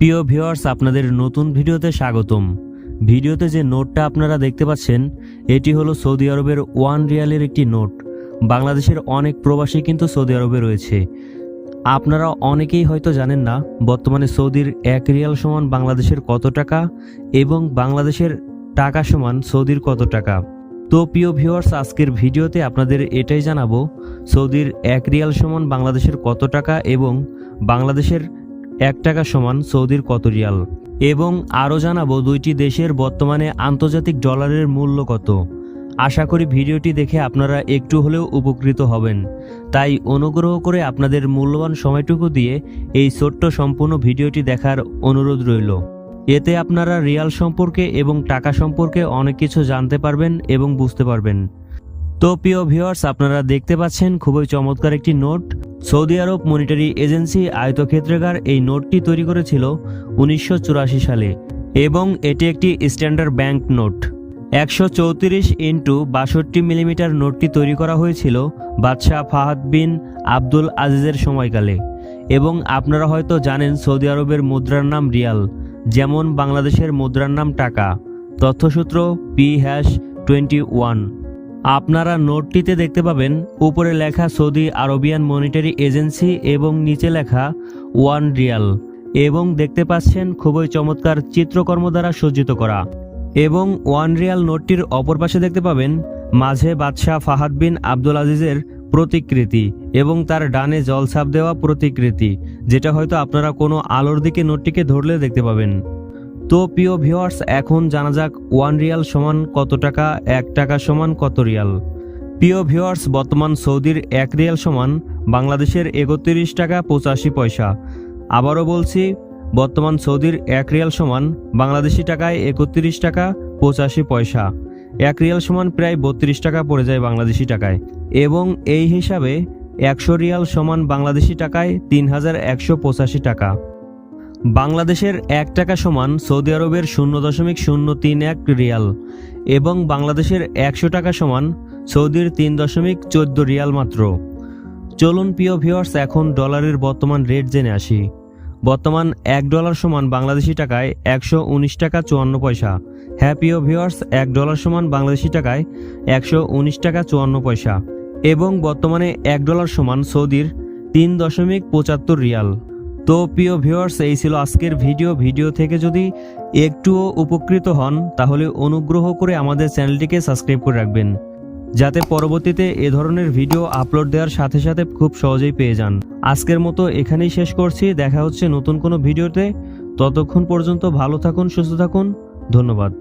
প্রিয় ভিউয়ার্স, আপনাদের নতুন ভিডিওতে স্বাগতম। ভিডিওতে যে নোটটা আপনারা দেখতে পাচ্ছেন, এটি হলো সৌদি আরবের ওয়ান রিয়ালের একটি নোট। বাংলাদেশের অনেক প্রবাসী কিন্তু সৌদি আরবে রয়েছে। আপনারা অনেকেই হয়তো জানেন না, বর্তমানে সৌদির এক রিয়াল সমান বাংলাদেশের কত টাকা এবং বাংলাদেশের টাকা সমান সৌদির কত টাকা। তো প্রিয় ভিউয়ার্স, আজকের ভিডিওতে আপনাদের এটাই জানাব, সৌদির এক রিয়াল সমান বাংলাদেশের কত টাকা এবং বাংলাদেশের এক টাকা সমান সৌদির কত রিয়াল? এবং আরও জানাব দুইটি দেশের বর্তমানে আন্তর্জাতিক ডলারের মূল্য কত। আশা করি ভিডিওটি দেখে আপনারা একটু হলেও উপকৃত হবেন। তাই অনুগ্রহ করে আপনাদের মূল্যবান সময়টুকু দিয়ে এই ছোট্ট সম্পূর্ণ ভিডিওটি দেখার অনুরোধ রইল। এতে আপনারা রিয়াল সম্পর্কে এবং টাকা সম্পর্কে অনেক কিছু জানতে পারবেন এবং বুঝতে পারবেন। তো প্রিয় ভিউয়ার্স, আপনারা দেখতে পাচ্ছেন খুবই চমৎকার একটি note. Saudi Arab monetary agency আয়তক্ষেত্রাগার এই নোটটি তৈরি করেছিল উনিশশো চুরাশি সালে এবং এটি একটি স্ট্যান্ডার্ড ব্যাংক নোট। একশো চৌত্রিশ ইন্টু বাষট্টি মিলিমিটার নোটটি তৈরি করা হয়েছিল বাদশাহ ফাহাদ বিন আব্দুল আজিজের সময়কালে এবং আপনারা হয়তো জানেন সৌদি আরবের মুদ্রার নাম রিয়াল, যেমন বাংলাদেশের মুদ্রার নাম টাকা। তথ্যসূত্র পি হ্যাশ টোয়েন্টি ওয়ান। আপনারা নোটটিতে দেখতে পাবেন, উপরে লেখা সৌদি আরবিয়ান মনিটারি এজেন্সি এবং নিচে লেখা ওয়ান রিয়াল এবং দেখতে পাচ্ছেন খুবই চমৎকার চিত্রকর্ম দ্বারা সজ্জিত করা। এবং ওয়ান রিয়াল নোটটির অপর পাশে দেখতে পাবেন, মাঝে বাদশাহ ফাহাদ বিন আব্দুল আজিজের প্রতিকৃতি এবং তার ডানে জলছাপ দেওয়া প্রতিকৃতি, যেটা হয়তো আপনারা কোনো আলোর দিকে নোটটিকে ধরলে দেখতে পাবেন। তো প্রিয় ভিউয়ার্স, এখন জানা যাক ওয়ান রিয়াল সমান কত টাকা, এক টাকা সমান কত রিয়াল। প্রিয় ভিউয়ার্স, বর্তমান সৌদির এক রিয়াল সমান বাংলাদেশের একত্রিশ টাকা পঁচাশি পয়সা। আবারও বলছি, বর্তমান সৌদির এক রিয়াল সমান বাংলাদেশি টাকায় একত্রিশ টাকা পঁচাশি পয়সা। এক রিয়াল সমান প্রায় বত্রিশ টাকা পড়ে যায় বাংলাদেশি টাকায়। এবং এই হিসাবে একশো রিয়াল সমান বাংলাদেশি টাকায় তিন হাজার একশো পঁচাশি টাকা। বাংলাদেশের এক টাকা সমান সৌদি আরবের শূন্য দশমিক শূন্য তিন এক রিয়াল এবং বাংলাদেশের একশো টাকা সমান সৌদির তিন দশমিক চোদ্দ রিয়াল মাত্র। চলুন প্রিয় ভিউয়ার্স, এখন ডলারের বর্তমান রেট জেনে আসি। বর্তমান এক ডলার সমান বাংলাদেশি টাকায় একশো উনিশ টাকা চুয়ান্ন পয়সা। হ্যাঁ প্রিয় ভিউয়ার্স, এক ডলার সমান বাংলাদেশি টাকায় একশো উনিশ টাকা চুয়ান্ন পয়সা এবং বর্তমানে এক ডলার সমান সৌদির তিন দশমিক পঁচাত্তর রিয়াল। তো প্রিয় ভিউয়ার্স এই ছিল আজকের ভিডিও ভিডিও থেকে যদি একটুও উপকৃত হন, তাহলে অনুগ্রহ করে আমাদের চ্যানেলটিকে সাবস্ক্রাইব করে রাখবেন, যাতে পরবর্তীতে এ ধরনের ভিডিও আপলোড দেওয়ার সাথে সাথে খুব সহজেই পেয়ে যান। আজকের মতো এখানেই শেষ করছি। দেখা হচ্ছে নতুন কোনো ভিডিওতে ততক্ষণ পর্যন্ত ভালো থাকুন, সুস্থ থাকুন। ধন্যবাদ।